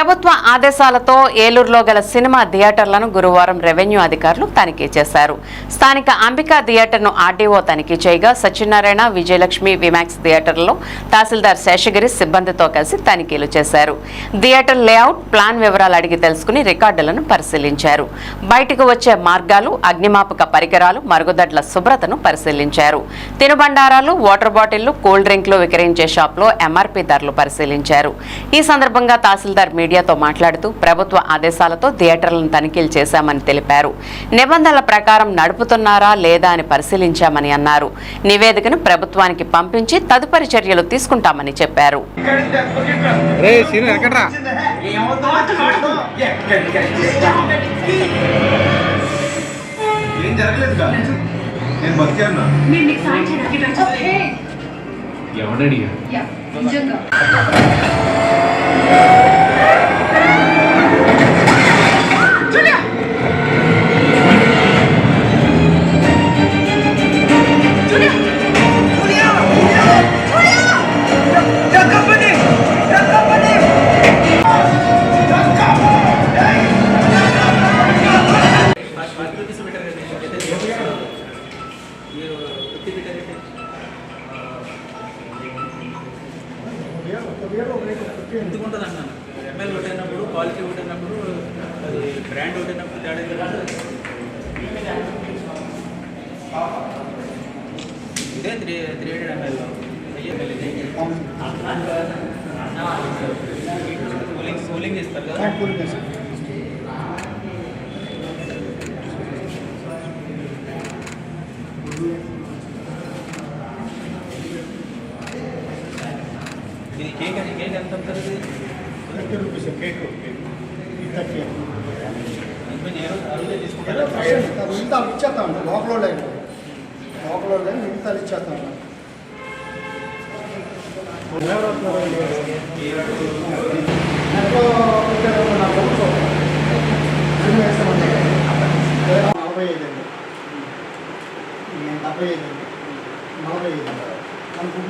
ప్రభుత్వ ఆదేశాలతో ఏలూరులో గల సినిమా థియేటర్లను గురువారం రెవెన్యూ అధికారులు తనిఖీ చేశారు. స్థానిక అంబికా థియేటర్ను ఆర్డీఓ తనిఖీ చేయగా సత్యనారాయణ విజయలక్ష్మి విమాక్స్ థియేటర్లో తహసీల్దార్ శేషగిరి సిబ్బందితో కలిసి తనిఖీలు చేశారు. థియేటర్ లేఅవుట్ ప్లాన్ వివరాలు అడిగి తెలుసుకుని రికార్డులను పరిశీలించారు. బయటకు వచ్చే మార్గాలు అగ్నిమాపక పరికరాలు మరుగుదొడ్ల శుభ్రతను పరిశీలించారు. తినుబండారాలు వాటర్ బాటిళ్ళు కూల్ డ్రింక్లు విక్రయించే షాప్లో ఎంఆర్పీ ధరలు పరిశీలించారు. ఈ సందర్భంగా తహసీల్దార్ మీడియా మీడియాతో మాట్లాడుతూ ప్రభుత్వ ఆదేశాలతో థియేటర్లను తనిఖీలు చేశామని తెలిపారు. నిబంధనల ప్రకారం నడుపుతున్నారా లేదా అని పరిశీలించామని అన్నారు. నివేదికను ప్రభుత్వానికి పంపించి తదుపరి చర్యలు తీసుకుంటామని చెప్పారు. రే సీను ఎక్కడ్రా ఏం జరగలేదు నేను ఎవడడిగా ఎందుకు ఉంటుంది అన్నాను ఎంఎల్ కొట్టినప్పుడు క్వాలిటీ కొట్టినప్పుడు అది బ్రాండ్ కొట్టినప్పుడు తేడా ఇదే three three hundred ML cooling cooling ఇస్తారు. కదా. ఇది కేక్ అని కేక్ ఎంత ఇంకొంచెం ఏ రోజు ఆ రోజే తీసుకుంటారా మిగతా ఇచ్చేస్తాం లోపల లేదు లోపల లేదు మిగతా ఇచ్చేస్తాం మన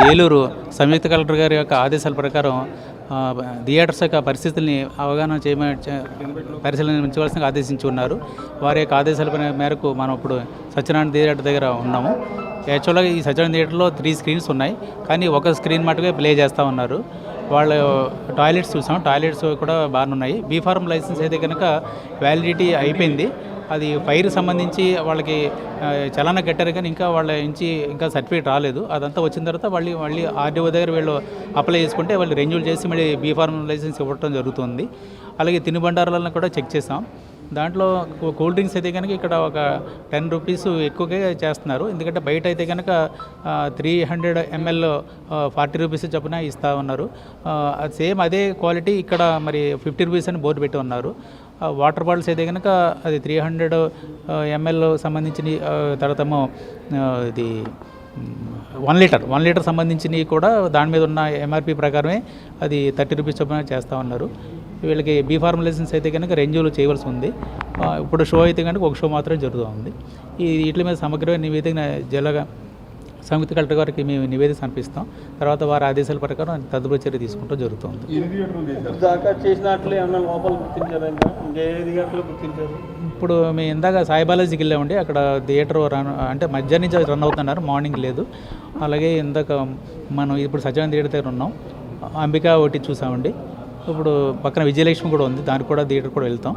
ఏలూరు సంయుక్త కలెక్టర్ గారి యొక్క ఆదేశాల ప్రకారం థియేటర్స్ యొక్క పరిస్థితుల్ని అవగాహన చేయమని పరిశీలన పరిశీలించవలసిన ఆదేశించి ఉన్నారు. వారి యొక్క ఆదేశాల మేరకు మనం ఇప్పుడు సత్యనారాయణ థియేటర్ దగ్గర ఉన్నాము. యాక్చువల్గా ఈ సత్యనారాయణ థియేటర్లో త్రీ స్క్రీన్స్ ఉన్నాయి. కానీ ఒక స్క్రీన్ మటుకే ప్లే చేస్తూ ఉన్నారు. వాళ్ళు టాయిలెట్స్ చూసాం. టాయిలెట్స్ కూడా బాగానే ఉన్నాయి. బీ ఫార్మ్ లైసెన్స్ అయితే కనుక వ్యాలిడిటీ అయిపోయింది. అది ఫైర్ సంబంధించి వాళ్ళకి చలన కట్టారు కానీ ఇంకా వాళ్ళ నుంచి ఇంకా సర్టిఫికేట్ రాలేదు. అదంతా వచ్చిన తర్వాత మళ్ళీ మళ్ళీ ఆర్డీఓ దగ్గర వీళ్ళు అప్లై చేసుకుంటే వాళ్ళు రెన్యూల్ చేసి మళ్ళీ బీ ఫార్మ్ లైసెన్స్ ఇవ్వడం జరుగుతుంది. అలాగే తినుబండారాలను కూడా చెక్ చేసాం దాంట్లో కూల్ డ్రింక్స్ అయితే కనుక ఇక్కడ ఒక టెన్ రూపీస్ ఎక్కువగా చేస్తున్నారు. ఎందుకంటే బయట అయితే కనుక three hundred ML forty rupees చొప్పున ఇస్తూ ఉన్నారు. అది సేమ్ అదే క్వాలిటీ ఇక్కడ మరి ఫిఫ్టీ రూపీస్ అని బోర్డు పెట్టి ఉన్నారు. వాటర్ బాటిల్స్ అయితే కనుక అది త్రీ హండ్రెడ్ ఎంఎల్ సంబంధించిన తర్వాత ఇది వన్ లీటర్ వన్ లీటర్ సంబంధించినవి కూడా దాని మీద ఉన్న ఎంఆర్పి ప్రకారమే అది థర్టీ రూపీస్ చొప్పున చేస్తూ ఉన్నారు. వీళ్ళకి బీ ఫార్మ్ లైసెన్స్ అయితే కనుక రెన్యూలు చేయవలసి ఉంది. ఇప్పుడు షో అయితే కనుక ఒక షో మాత్రమే జరుగుతూ ఉంది. ఈ వీటి మీద సమగ్రమైన నివేదిక జిల్లాగా సంయుక్త కలెక్టర్ గారికి మేము నివేదిక సమర్పిస్తాం. తర్వాత వారి ఆదేశాల ప్రకారం తదుపరి చర్య తీసుకుంటూ జరుగుతుంది. ఇప్పుడు మేము ఇందాక సాయి బాలాజీకి వెళ్ళామండి. అక్కడ థియేటర్ రన్ అంటే మధ్యాహ్నం నుంచి రన్ అవుతున్నారు. మార్నింగ్ లేదు. అలాగే ఇందాక మనం ఇప్పుడు సత్యనారాయణ థియేటర్ దగ్గర ఉన్నాం. అంబికా ఒకటి చూసామండి. ఇప్పుడు పక్కన విజయలక్ష్మి కూడా ఉంది. దానికి కూడా థియేటర్ కూడా వెళ్తాం.